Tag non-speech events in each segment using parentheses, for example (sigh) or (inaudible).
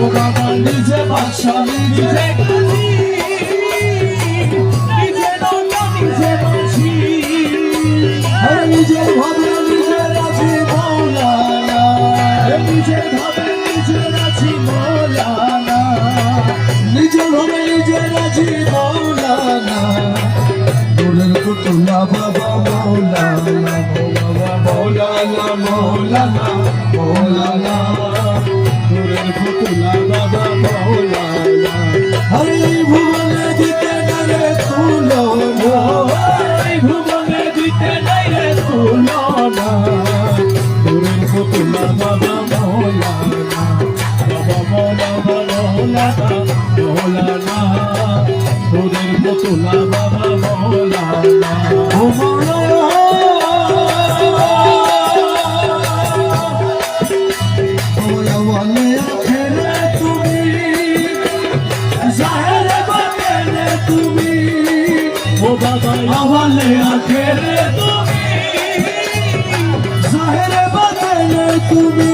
ও বাবা নিজে বাদশা নিজে বাজি নিজে বেটা নিজে ভাবে নিজে রাজি মৌলানা। নিজের ভাবে নিজে রাজি মৌলানা। নিজের ভাবে নিজে রাজি মৌলানা দোলের পুতুলা ভোলানা ভোলানা তোদের মতো না বাবা ভোলানা বাবা আওয়ালে আখেরে তুমি জাহেরে বাতেলে তুমি।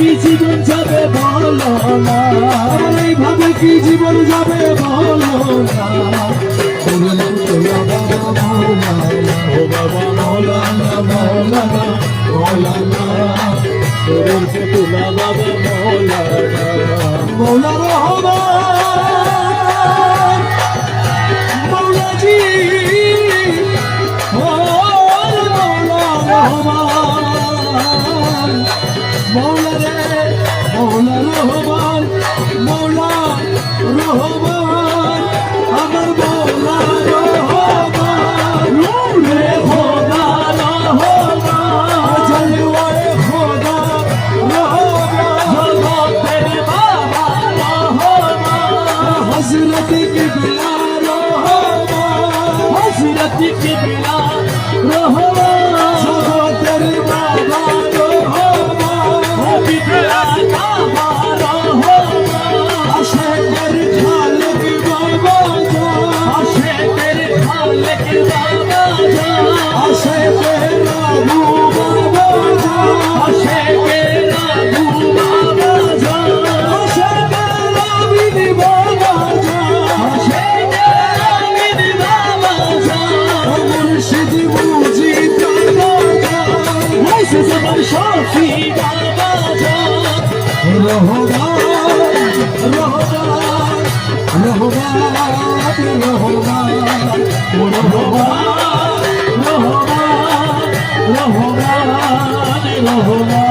কি জীবন যাবে ভালো না? এইভাবে কি জীবন যাবে ভালো না? বাবা মৌলানা মৌলানা মৌলানা তোর বাবা 我 (laughs) 何 রহমান রহমান রহমান